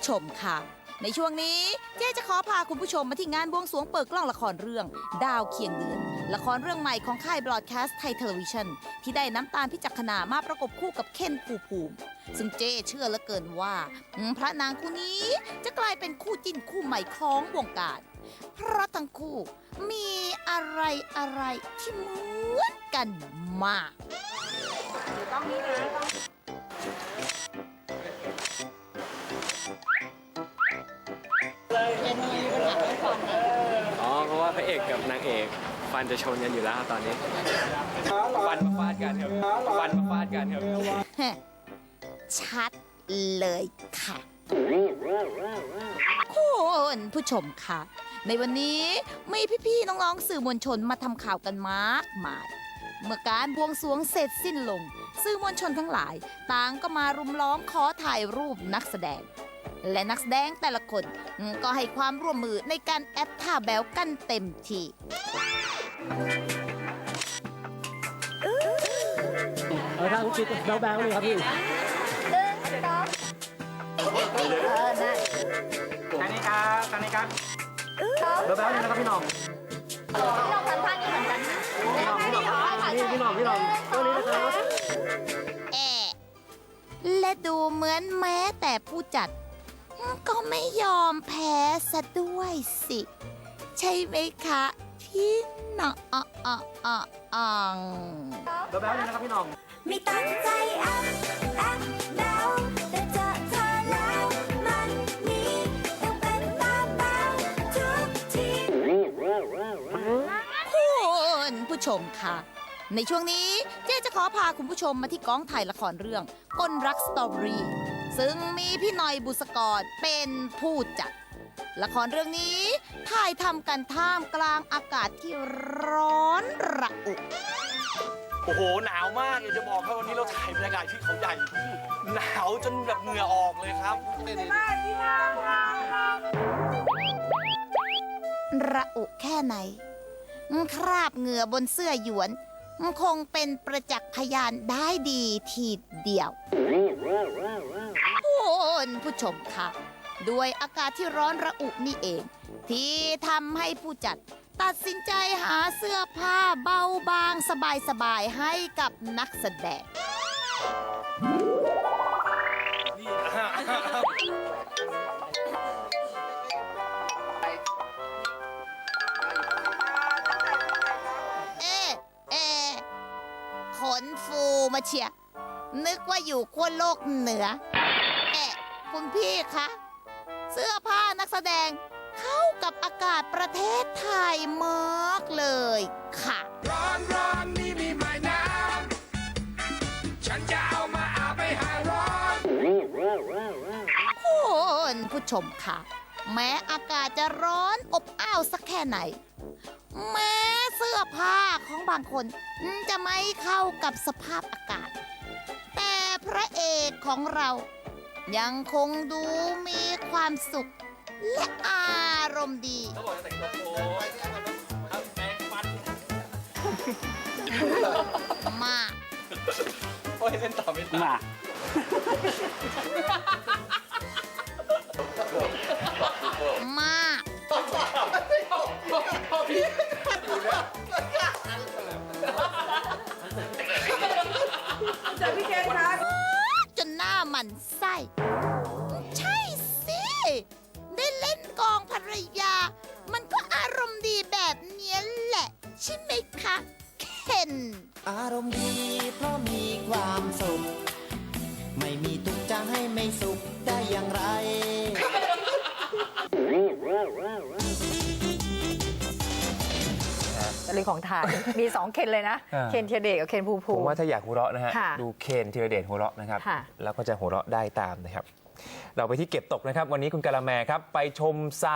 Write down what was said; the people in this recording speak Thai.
ผู้ชมค่ะ ในช่วงนี้เจ๊จะขอพาคุณผู้ชมมาที่งานบวงสรวงเปิดกล้องละครเรื่อง ดาวเคียงเดือน ละครเรื่องใหม่ของค่ายบลอดแคสต์ไทยเทลวิชันที่ได้น้ำตาลพิจักขณามาประกบคู่กับเคนภูภูมิ ซึ่งเจ๊เชื่อเหลือเกินว่า พระนางคู่นี้จะกลายเป็นคู่จิ้นคู่ใหม่ของวงการ เพราะทั้งคู่มีอะไรอะไรที่เหมือนกันมากอ๋อ เพราะว่าพระเอกกับนางเอกฟันจะชนกันอยู่แล้วครับตอนนี้ฟันมาฟาดกันครับฟันมาฟาดกันครับชัดเลยค่ะคุณผู้ชมค่ะ ในวันนี้มีพี่ๆน้องๆสื่อมวลชนมาทำข่าวกันมากมาย เมื่อการบวงสรวงเสร็จสิ้นลง สื่อมวลชนทั้งหลาย ต่างก็มารุมล้อมขอถ่ายรูปนักแสดง และนักแสดงแต่ละคนอืมก็ให้ความร่วมมือในการแอปท่าแบวกันเต็มที่เอาท่าคุณคิดแบ๊วๆเลยครับพี่ทางนี้ครับทางนี้ครับแบ๊วๆเลยนะครับพี่น้องนี่พี่หน้องพี่หน้องตัวนี้นะครับแอะและดูเหมือนแม้แต่ผู้จัด ก็ไม่ยอมแพ้ซะด้วยสิ ใช่ไหมคะ พี่น้องออออองแบ๊วๆเลยนะครับพี่น้อง ไม่ตั้งใจแอบแอบเดาแต่เจอเธอแล้วมันนี้ต้องเป็นตามแบวทุกทีคุณผู้ชมค่ะ ในช่วงนี้เจ๊จะขอพาคุณผู้ชมมาที่กองถ่ายละครเรื่องก้นรักสตรอเบอรี่ ซึ่งมีพี่หน่อยบุษกรเป็นผู้จัด ละครเรื่องนี้ถ่ายทำกันท่ามกลางอากาศที่ร้อนระอุ โอ้โห หนาวมากอยากจะบอกครับวันนี้เราถ่ายบรรยากาศที่เขาใหญ่ หนาวจนแบบเหงื่อออกเลยครับนี่ๆระอุแค่ไหน คราบเหงื่อบนเสื้อหยวน คงเป็นประจักษ์พยานได้ดีทีเดียว คุณผู้ชมค่ะด้วยอากาศที่ร้อนระอุนี่เอง ที่ทำให้ผู้จัดตัดสินใจหาเสื้อผ้าเบาบางสบายๆให้กับนักแสดง เอ๊ะเอ๊ะขนฟูมาเชียร์นึกว่าอยู่ขั้วโลกเหนือ เอ๊ะ คุณพี่คะ เสื้อผ้านักแสดง เข้ากับอากาศประเทศไทยมากเลยค่ะ ร้อนร้อนนี่มีไม้น้ำฉันจะเอามาอาบไปหายร้อนคุณผู้ชมค่ะ แม้อากาศจะร้อนอบอ้าวสักแค่ไหน แม้เสื้อผ้าของบางคนจะไม่เข้ากับสภาพอากาศ แต่พระเอกของเรา ยังคงดูมีความสุข และอารมณ์ดี เขาบอกจะแต่งตัวโป๊ครับแปรงฟันมาก โอ้ยเล่นต่อไม่ได้มามากจน ไส้ ใช่สิ ได้เล่นกองภรรยา มันก็อารมณ์ดีแบบเนี้ยแหละ ใช่ไหมคะเคนอารมณ์ดีเพราะมีความสุข ไม่มีทุกข์จะให้ไม่สุขได้อย่างไร เรื่องของถ่ายมีสองเคนเลยนะ อ่า เคนเทียเดชกับเคนภูมิภูผมมิว่าถ้าอยากหัวเราะนะฮะ ค่ะดูเคนธีรเดชหัวเราะนะครับ ค่ะ แล้วก็จะหัวเราะได้ตามนะครับ เราไปที่เก็บตกนะครับ วันนี้คุณกะละแมครับ ไปชมซา